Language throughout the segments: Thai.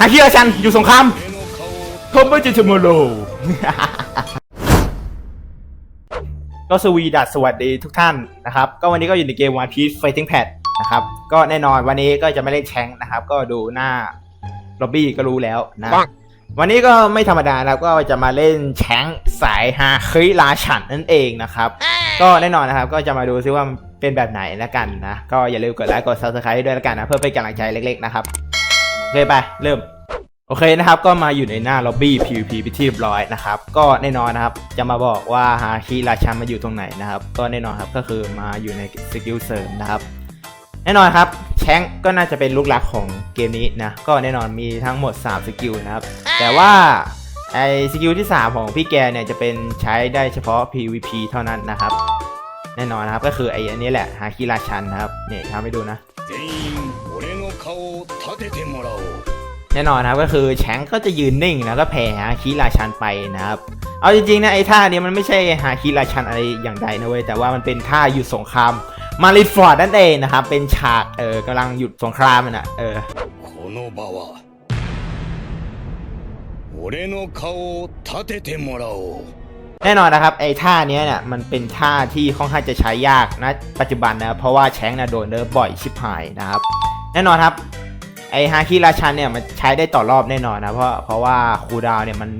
ฮาคิราชันอยู่สงครามทอมเบอร์จิตโมโลก็สวีดัสสวัสดีทุกท่านนะครับ ก็วันนี้ก็อยู่ในเกม One Piece Fighting Pad นะครับ ก็แน่นอนวันนี้ก็จะไม่เล่นแชงค์นะครับ ก็ดูหน้าล็อบบี้ก็รู้แล้วนะ วันนี้ก็ไม่ธรรมดานะครับก็จะมาเล่นแชงค์สายฮาคิราชันนั่นเองนะครับ ก็แน่นอนนะครับ ก็จะมาดูซิว่ามันเป็นแบบไหนแล้วกันนะ ก็อย่าลืมกดไลค์กด subscribe ด้วยแล้วกันนะ เพื่อเป็นกำลังใจเล็กๆนะครับโอเคไปเริ่ม โอเคนะครับก็มาอยู่ในหน้าล็อบบี้ PVP ไปที่เรียบร้อยนะครับ ก็แน่นอนนะครับจะมาบอกว่าฮาคิราชันมาอยู่ตรงไหนนะครับ ก็แน่นอนครับก็คือมาอยู่ในสกิลเสริมนะครับ แน่นอนครับแชงก็น่าจะเป็นลูกหลักของเกมนี้นะก็แน่นอนมีทั้งหมด 3 สกิลนะครับ แต่ว่าไอสกิลที่ 3 ของพี่แกเนี่ยจะเป็นใช้ได้เฉพาะ PVP เท่านั้นนะครับ แน่นอนนะครับก็คือไออันนี้แหละฮาคิราชันนะครับเนี่ยทำให้ดูนะ แน่นอนครับก็คือแชงก็จะยืนนิ่งแล้วก็แผ่ฮาคิราชันไปนะครับ เอาจริงๆนะไอ้ท่าเนี้ยมันไม่ใช่ฮาคิราชันอะไรอย่างใดนะเว้ยแต่ว่ามันเป็นท่าหยุดสงครามมาริฟอร์ดนั่นเองนะครับเป็นฉากเออกำลังหยุดสงครามนะเออแน่นอนนะครับไอ้ท่าเนี้ยเนี่ยมันเป็นท่าที่ค่อนข้างจะใช้ยากนะปัจจุบันนะเพราะว่าแชงนะโดนเนิร์ฟบ่อยชิบหายนะครับ แน่นอนครับ ไอ้ฮาคิราชันเนี่ยมันใช้ได้ต่อรอบแน่นอนนะ เพราะเพราะว่าคูลดาวน์เนี่ยมัน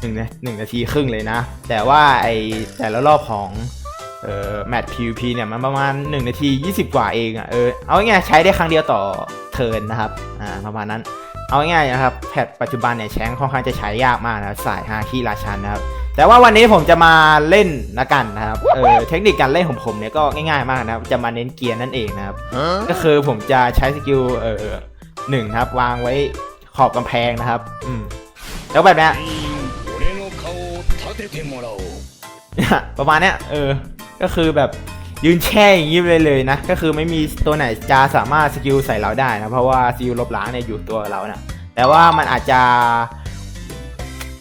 หนึ่งนะหนึ่งนาทีครึ่งเลยนะ แต่ว่าไอ้แต่ละรอบของเอ่อแมตช์ PVP เนี่ยมันประมาณ 1 นาที 20 กว่าเองอะ่ะเออเอาง่ายๆใช้ได้ครั้งเดียวต่อเทิร์นนะครับอ่าประมาณนั้นเอาง่ายๆนะครับแพทปัจจุบันเนี่ยแชงค์ค่อนข้างจะใช้ยากมากนะสายฮาคิราชันนะครับแต่ว่าวันนี้ผมจะมาเล่นละกันนะครับเออเทคนิคการเล่นของผมเนี่ยก็ง่ายๆมากนะครับจะมาเน้นเกียร์นั่นเองนะครับก็คือผมจะใช้สกิลเออ หนึ่งครับ วางไว้ขอบกำแพงนะครับ อืมแล้วแบบเนี้ยประมาณเนี้ยเออ ก็คือแบบยืนแช่อย่างนี้เลยเลยนะ ก็คือไม่มีตัวไหนจะสามารถสกิลใส่เราได้นะ เพราะว่าสกิลลบล้างเนี่ยอยู่ตัวเราเนะี่ยแต่ว่ามันอาจจะ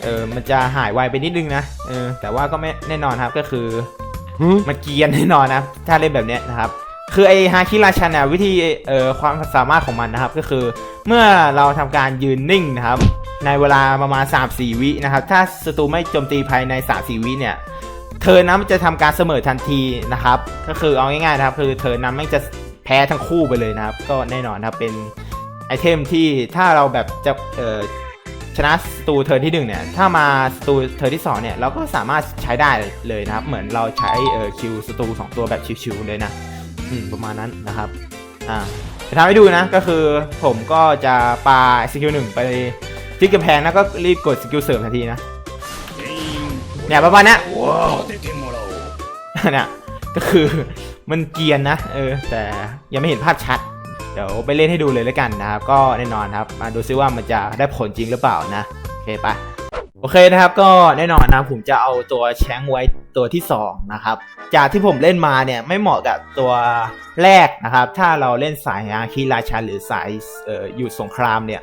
เออมันจะหายไวไปนิดนึงนะเออแต่ว่าก็ไม่แน่นอนครับก็คือมันเกียนแน่นอนนะ ถ้าเล่นแบบเนี้ยนะครับ คือไอฮาคิราชันเนี่ยวิธีเอ่อความสามารถของมันนะครับ ก็คือเมื่อเราทำการยืนนิ่งนะครับ ในเวลาประมาณ 3-4 วินะครับ ถ้าศัตรูไม่โจมตีภายใน 3-4 วิเนี่ยเธอนั้นจะทำการเสมอทันทีนะครับ ก็คือเอาง่ายๆนะครับ คือเธอนั้นไม่จะแพ้ทั้งคู่ไปเลยนะครับ ก็แน่นอนนะครับเป็นไอเทมที่ถ้าเราแบบจะเอ่อชนะสตูเทิร์นที่หนึ่งเนี่ยถ้ามาสตูเทิร์นที่สองเนี่ยเราก็สามารถใช้ได้เลยนะครับ เหมือนเราใช้เอ่อคิวสตูสองตัวแบบชิวๆเลยนะ ประมาณนั้นนะครับอ่าจะทำให้ดูนะก็คือผมก็จะปาสกิลหนึ่งไปที่กระแพงนะก็รีบกดสกิลเสริมทันทีนะเนี่ยประมาณนี้เนี่ยก็คือมันเกียนนะเออแต่ยังไม่เห็นภาพชัด เดี๋ยวไปเล่นให้ดูเลยแล้วกันนะครับก็แน่นอนครับ มาดูซิว่ามันจะได้ผลจริงหรือเปล่านะ โอเคไป โอเคนะครับก็แน่นอนนะผมจะเอาตัวแชงไว้ตัวที่2นะครับจากที่ผมเล่นมาเนี่ยไม่เหมาะกับตัวแรกนะครับ ถ้าเราเล่นสายอาคีราชันหรือสายอออยู่สงครามเนี่ย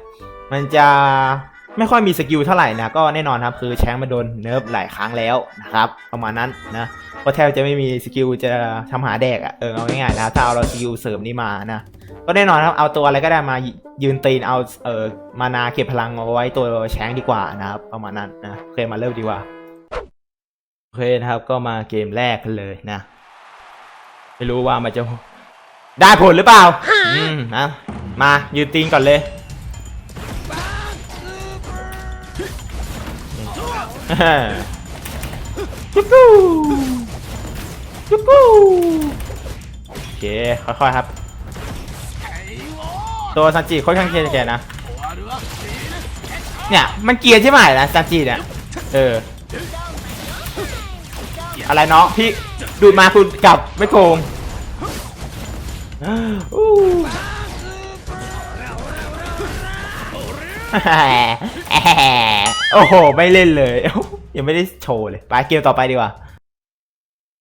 มันจะ ไม่ค่อยมีสกิลเท่าไหร่นะก็แน่นอนครับคือแชงมาโดนเนิร์ฟหลายครั้งแล้วนะครับประมาณนั้นนะเพราะแทบจะไม่มีสกิลจะทำหาแดกอะ่ะเออเอาง่ายๆนะถ้าเอาเราสกิลเสริมนี้มานะก็แน่นอนครับเอาตัวอะไรก็ได้มายืนตีนเอาเออมานาเก็บพลังเอาไว้ตัวแชงดีกว่านะครับประมาณนั้นนะโอเคมาเริ่มดีกว่าโอเคนะครับก็มาเกมแรกกันเลยนะ ไม่รู้ว่ามันจะได้ผลหรือเปล่าอืมนะมายืนตีนก่อนเลย จุ๊กูจุ๊กูโอเคค่อยๆครับ ตัวซันจิค่อนข้างเกรียนๆนะ เนี่ยมันเกียร์ใช่ไหมนะซันจิเนี่ย เออ อะไรเนาะพี่ดูดมาคุณกลับไม่โกงอู้ โอ้โห ไม่เล่นเลย ยังไม่ได้โชว์เลย ไปเกมต่อไปดีกว่า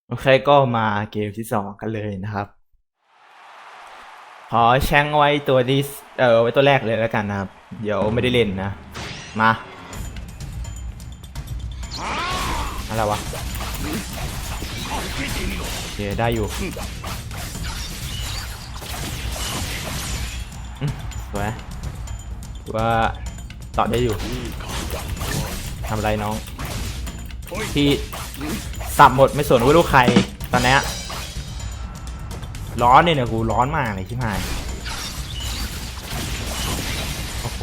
โอเคก็มาเกมที่สองกันเลยนะครับ ขอแช่งไว้ตัวที่เออไว้ตัวแรกเลยแล้วกันนะครับ เดี๋ยวไม่ได้เล่นนะ มา อะไรวะโอเคได้อยู่สวย ว่าต่อได้อยู่ทำอะไรน้องพี่สับหมดไม่สนว่าลูกใครตอนนี้ร้อนเนี่ยกูร้อนมากเลยชิบหายโอ้โห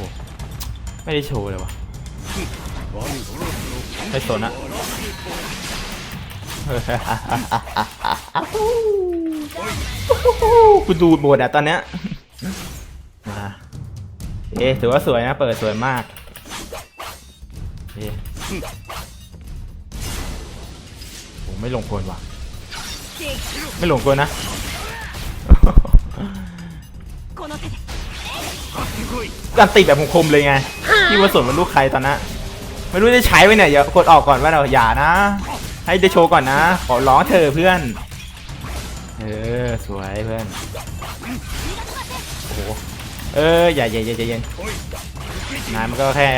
ไม่ได้โชว์เลยวะไม่สนอะกูดูดหมดอะตอนเนี้ย เอ๊ถือว่าสวยนะ เปิดสวยมากเอ๊ผมไม่ลงกลว่ะ ไม่ลงกลนะการตีแบบคมเลยไงที่ว่าส่วนมันลูกใครตอนนั้นไม่รู้จะใช้ไปเนี่ยอย่ากดออกก่อนว่าเราอย่านะ ให้ได้โชว์ก่อนนะ ขอร้องเธอเพื่อน เออ สวยเพื่อน เอออย่าอย่าอย่าอย่าเย็นนายมันก็แค่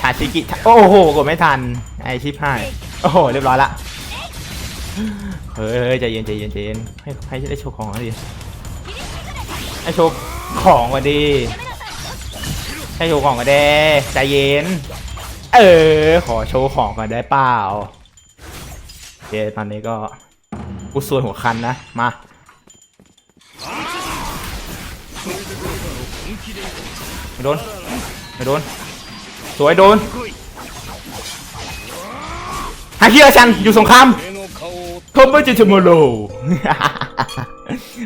ชาชิกิโอ้โหกดไม่ทันไอชิปหายโอ้โหเรียบร้อยละเฮ้ยใจเย็นใจเย็นใจเย็นให้ให้ได้โชว์ของดิให้โชว์ของมาดีให้โชว์ของกันได้ใจเย็น เออ ขอโชว์ของก่อนได้เปล่าโอเคตอนนี้ก็กูส่วนหัวคันนะมา ไม่โดนไม่โดน สวยโดนฮาคิอาชันอยู่สงครามคอมเบจิตโมโล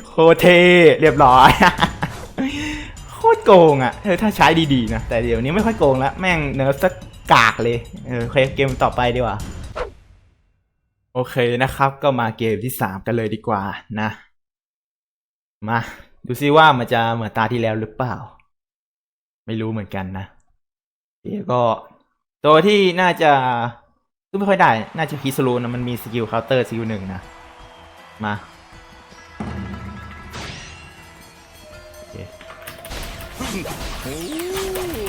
โคเทเรียบร้อยโคตรโกงอะเธอถ้าใช้ดีๆนะ แต่เดี๋ยวนี้ไม่ค่อยโกงแล้ว แม่งเนิร์ฟสักกากเลยเออเคเกมต่อไปดีกว่า โอเคนะครับ ก็มาเกมที่สามกันเลยดีกว่านะ มา ดูซิว่ามันจะเหมือนตาที่แล้วหรือเปล่า ไม่รู้เหมือนกันนะเดี๋ยวก็ ตัวที่น่าจะซึ่งไม่ค่อยได้ น่าจะพิสโลนะมันมีสกิลเคาน์เตอร์สกิลหนึ่งนะ มา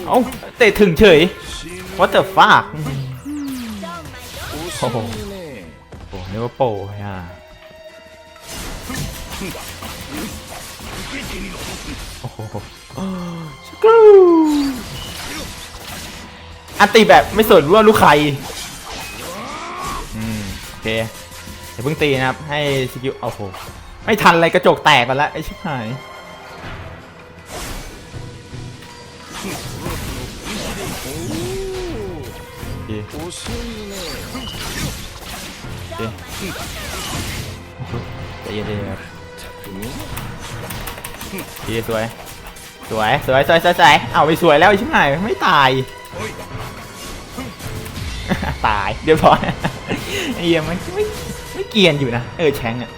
เอ้าเตะถึงเฉย what the fuck โอ้โหโอ้โหนึกว่าโปรอะ โอ้โหสกรูอันตีแบบไม่สนว่าลูกใคร อืม โอเคอย่าเพิ่งตีนะครับ ให้สกิลโอ้โห ไม่ทันอะไรกระจกแตกไปแล้วไอ้ชิบหายโอเคโอเคใจเย็นๆครับ ดีสวย สวย สวย สวย สวยสวยเอาไปสวยแล้วใช่ไหมไม่ตาย ตาย เดี๋ยวพอไอ้เหี้ยมันไม่ไม่เกียนอยู่นะ เออแชงอะ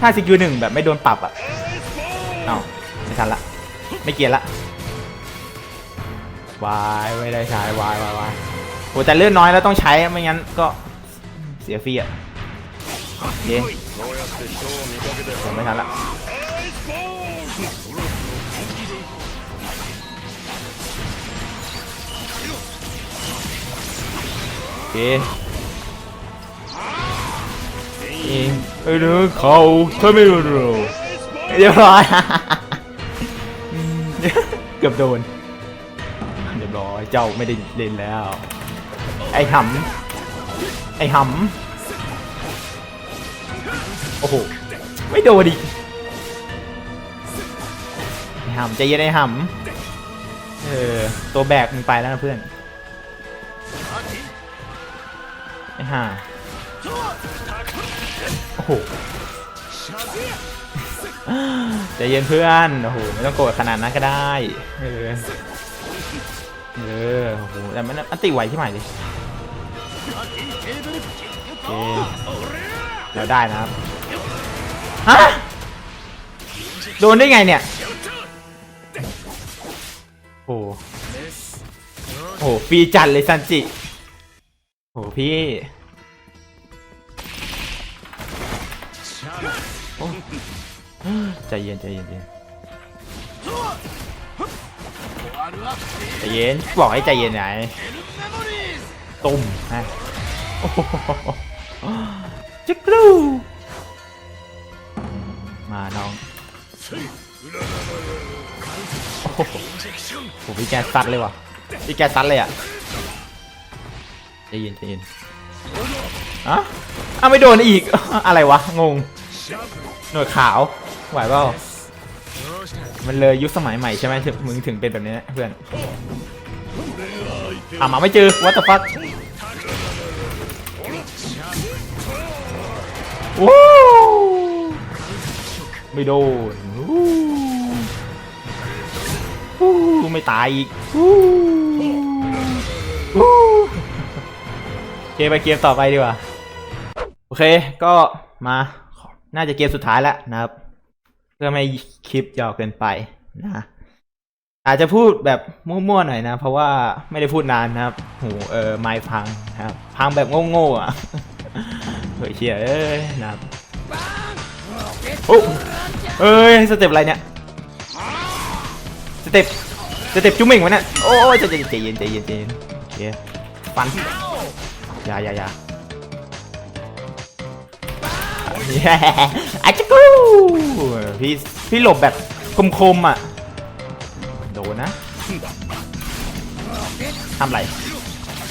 ถ้าสกิลหนึ่งแบบไม่โดนปรับอะเอาไม่ทันละ ไม่เกียนละวายไม่ได้ใช้วายวายวายโหแต่เลือดน้อยแล้วต้องใช้ไม่งั้นก็เสียฟีอะเย้ผไม่ทันละ เคเองเอ้ยเนื้อเขาเธอไม่รู้เรียบร้อยเกือบโดนเรียบร้อยเจ้าไม่ได้เล่นแล้ว ไอ้หำไอ้หำโอ้โหไม่โดนดิไอ้หำใจเย็นไอ้หำเออตัวแบกมึงไปแล้วนะเพื่อน ไอ้ห่าโอ้โหใจเย็นเพื่อนโอ้โหไม่ต้องโกรธขนาดนั้นก็ได้เออเออโอ้โหแต่มันมันติไหวที่ใหม่ดิโอเคเราได้นะครับฮะโดนได้ไงเนี่ยโอ้โหโอ้โหฟรีจัดเลยซันจิโอ้โห พี่โอ้ใจเย็นใจเย็นใจเย็นใจเย็นบอกให้ใจเย็นไหนตุ่มฮะโอ้โหจิกรูมาน้องโอ้โหพี่แกสัดเลยว่ะพี่แกซัดเลยอะ ใจเย็นใจเย็นอะอ้าไม่โดนอีก อะไรวะ งง หนวดขาว ไหวเปล่ามันเลยยุคสมัยใหม่ใช่ไหมมึงถึงเป็นแบบนี้นะเพื่อนอ่ามาไม่เจอ what the fuck ว้าวไม่โดนวู้ไม่ตายอีกวู้วู้ เกมไปเกมต่อไปดีกว่า โอเคก็มาน่าจะเกมสุดท้ายแล้วนะครับ เพื่อไม่คลิปยาวเกินไปนะอาจจะพูดแบบมั่วๆหน่อยนะ เพราะว่าไม่ได้พูดนานนะครับหูเออไม้พังนะครับ พังแบบโง่ๆอะเฮ้ยเชียเอ้ยนะครับโอ้เอ้ยสเต็ปอะไรเนี่ยสเต็ปสเต็ปจุ๊มเม่งวะเนี่ยโอ้ยใจเย็นใจเย็นใจเย็นใจเย็นโอเคฟัน อย่าอย่าอย่าอาจิกูพี่พี่หลบแบบคมๆอะ โดนนะทำไร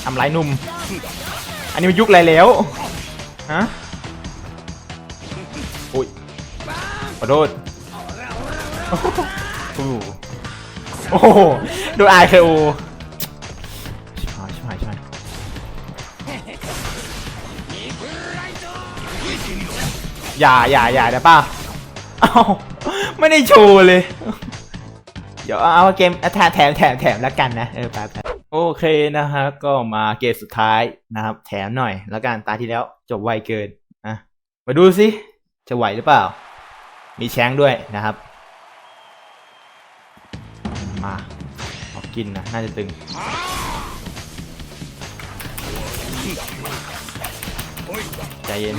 ทำไรหนุ่ม อันนี้มันยุคอะไรแล้วฮะโอ้ยขอโทษโอ้โหโอ้โหโดนไอเคโอ อย่าอย่าอย่าได้ป่ะเอ้าไม่ได้โชว์เลย เดี๋ยวเอาเกมแถมแถมแถมแถมแล้วกันนะเออไปไปโอเคนะฮะก็มาเกมสุดท้ายนะครับ แถมหน่อยแล้วกันตาที่แล้วจบไวเกินอะมาดูสิจะไหวหรือเปล่า มีแช้งด้วยนะครับ มาขอกินนะน่าจะตึงใจเย็น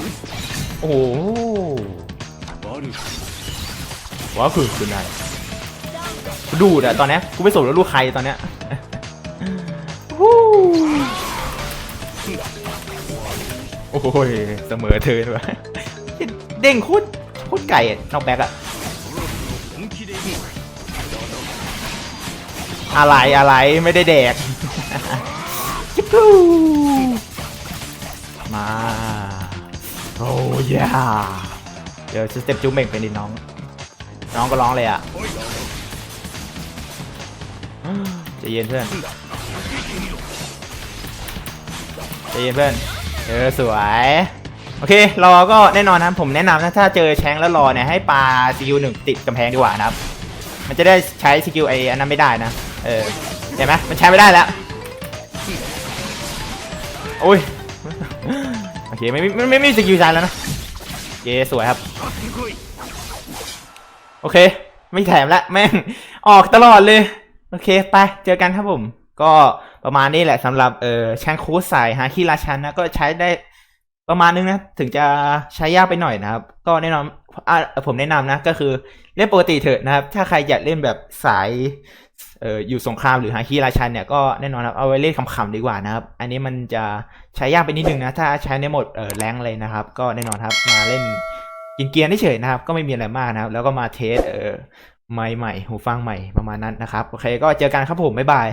โอ้โหว้าวคือคือนายดูดอะตอนนี้กูไม่สนแล้วลูกใครตอนเนี้ยวู้โอ้ยเสมอเธอด้วยเด้งโคตรโคตรไก่นอกแบ็กอะอะไรอะไรไม่ได้แดกจิ๊บมา อ้ยาเดี๋ยวสเต็ปจูเม่งเป็นดิน้อง น้องก็ร้องเลยอะใจเย็นเพื่อนใจเย็นเพื่อนเออสวยโอเครอก็แน่นอนนะผมแนะนำนะถ้าเจอแชงแล้วรอเนี่ยให้ปลาสกิลหนึ่งติดกำแพงดีกว่านะครับ มันจะได้ใช้สกิลไออันนั้นไม่ได้นะ เออเห็นไหมมันใช้ไม่ได้แล้วโอ้ย เคไม่ไม่ไม่ไม่มีสกิลใช้แล้วนะเกสวยครับ โอเค ไม่แถมละแม่ง ออกตลอดเลย โอเค ไป เจอกันครับผม ก็ประมาณนี้แหละสำหรับเออแชงคูสายฮาคิราชันนะ ก็ใช้ได้ ประมาณนึงนะ ถึงจะใช้ยากไปหน่อยนะครับ ก็แน่นอนอะผมแนะนำนะ ก็คือเล่นปกติเถอะนะครับ ถ้าใครอยากเล่นแบบสายเอออยู่สงครามหรือฮาคิราชันเนี่ยก็แน่นอนครับเอาไว้เล่นขำๆดีกว่านะครับ อันนี้มันจะใช้ยากไปนิดนึงนะ ถ้าใช้ในโหมดเออแรงเลยนะครับ ก็แน่นอนครับมาเล่นกินเกียร์เฉยนะครับ ก็ไม่มีอะไรมากนะครับ แล้วก็มาเทสเออไมค์ใหม่หูฟังใหม่ประมาณนั้นนะครับ โอเค ก็เจอกันครับผม บ๊ายบาย